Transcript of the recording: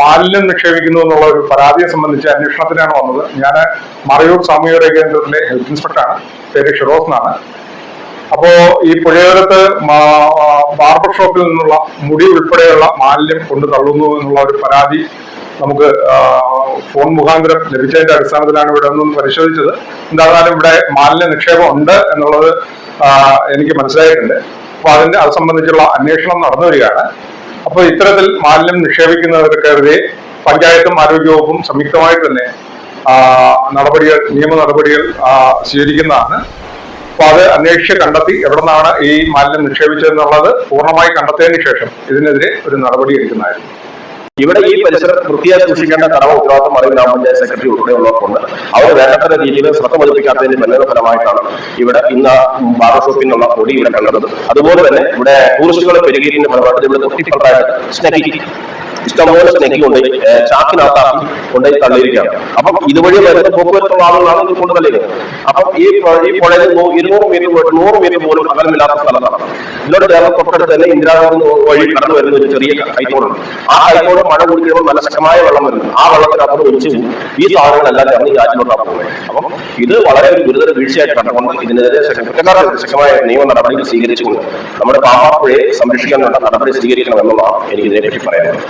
മാലിന്യം നിക്ഷേപിക്കുന്നു എന്നുള്ള ഒരു പരാതിയെ സംബന്ധിച്ച് അന്വേഷണത്തിനാണ് വന്നത്. ഞാൻ മറയൂർ സാമൂഹ്യ കേന്ദ്രത്തിലെ ഹെൽത്ത് ഇൻസ്പെക്ടറാണ്. പേര് ഷിറോസ് എന്നാണ് അപ്പോ ഈ പുഴയോരത്ത് ബാർബർ ഷോപ്പിൽ നിന്നുള്ള മുടി ഉൾപ്പെടെയുള്ള മാലിന്യം കൊണ്ട് തള്ളുന്നു എന്നുള്ള ഒരു പരാതി നമുക്ക് ഫോൺ മുഖാന്തരം ലഭിച്ചതിന്റെ അടിസ്ഥാനത്തിലാണ് ഇവിടെ ഒന്നും പരിശോധിച്ചത്. എന്തായാലും ഇവിടെ മാലിന്യ നിക്ഷേപം ഉണ്ട് എന്നുള്ളത് എനിക്ക് മനസ്സിലായിട്ടുണ്ട്. അപ്പൊ അതിന്റെ അത് സംബന്ധിച്ചുള്ള അന്വേഷണം നടന്നു വരികയാണ്. അപ്പോൾ ഇത്തരത്തിൽ മാലിന്യം നിക്ഷേപിക്കുന്നവർക്കെതിരെ പഞ്ചായത്തും ആരോഗ്യവകുപ്പും സംയുക്തമായിട്ട് തന്നെ നടപടികൾ നിയമ നടപടികൾ സ്വീകരിക്കുന്നതാണ്. അപ്പൊ അത് അന്വേഷിച്ച് കണ്ടെത്തി എവിടെ നിന്നാണ് ഈ മാലിന്യം നിക്ഷേപിച്ചതെന്നുള്ളത് പൂർണമായി കണ്ടെത്തിയതിനു ശേഷം ഇതിനെതിരെ ഒരു നടപടി എടുക്കുന്നതായിരിക്കും ഇവിടെ ഈ പരിസരം വൃത്തിയായി സൂക്ഷിക്കേണ്ട കടമ ഉത്തരവാദിത്വം മറവി ഗ്രാമപഞ്ചായത്ത് സെക്രട്ടറി ഉൾപ്പെടെയുള്ളവർക്കുണ്ട് അവർ വേണ്ടത്ര രീതിയിൽ ശ്രദ്ധ പതിപ്പിക്കാത്തതിന്റെ നല്ലൊരു ഫലമായിട്ടാണ് ഇവിടെ ഇന്ന് ബാർബർ ഷോപ്പിൽ നിന്നുള്ള പൊടി ഇവിടെ കണ്ടത്. അതുപോലെ തന്നെ ഇവിടെ ടൂറിസ്റ്റുകൾ പെരുകിയതിന്റെ ഫലമായിട്ട് ഇവിടെ തൊട്ടിപ്പുറത്തായിട്ട് ഇഷ്ടംപോലെ സ്നേഹി ചാക്കിനകത്ത് ചാക്കിനകത്താക്കി കൊണ്ടുപോയി തള്ളിയിരിക്കുകയാണ്. അപ്പം ഇതുവഴി വരുന്ന പോക്കുവരത്തുള്ള ആളുകളാണ് ഇത് കൊണ്ട് തള്ളിയത് അപ്പം ഈ ഈ പുഴയിൽ ഇരുന്നൂറ് മീറ്റർ പോയിട്ട് നൂറ് മീറ്റർ പോലും അകലമില്ലാത്ത സ്ഥലത്താണ്. ഇതിനോട് ചേർന്ന് തൊട്ടടുത്ത് തന്നെ ഇന്ദിരാഗാന്ധി വഴി കടന്നു വരുന്ന ഒരു ചെറിയ ഹൈക്കോടുണ്ട് ആ ഹൈക്കോട് മഴ കൂടി കഴിയുമ്പോൾ നല്ല ശക്തമായ വെള്ളം വരുന്നു ആ വെള്ളത്തിനകത്ത് ഒഴിച്ച് ഈ സാധനങ്ങളെല്ലാം ചേർന്ന് ഈ ആറ്റിലോട്ടാണ് പോകുന്നത്. അപ്പം ഇത് വളരെ ഗുരുതര വീഴ്ചയായിട്ട് കണ്ടുകൊണ്ട് ഇതിനെതിരെ കുറ്റക്കാരുടെ ശക്തമായ നിയമ നടപടികൾ സ്വീകരിച്ചുകൊണ്ട് നമ്മുടെ പാമ്പാപ്പുഴയെ സംരക്ഷിക്കാനുള്ള നടപടി സ്വീകരിക്കണം എന്നുള്ളതാണ് എനിക്ക് ഇതിനെപ്പറ്റി പറയാനുള്ളത്.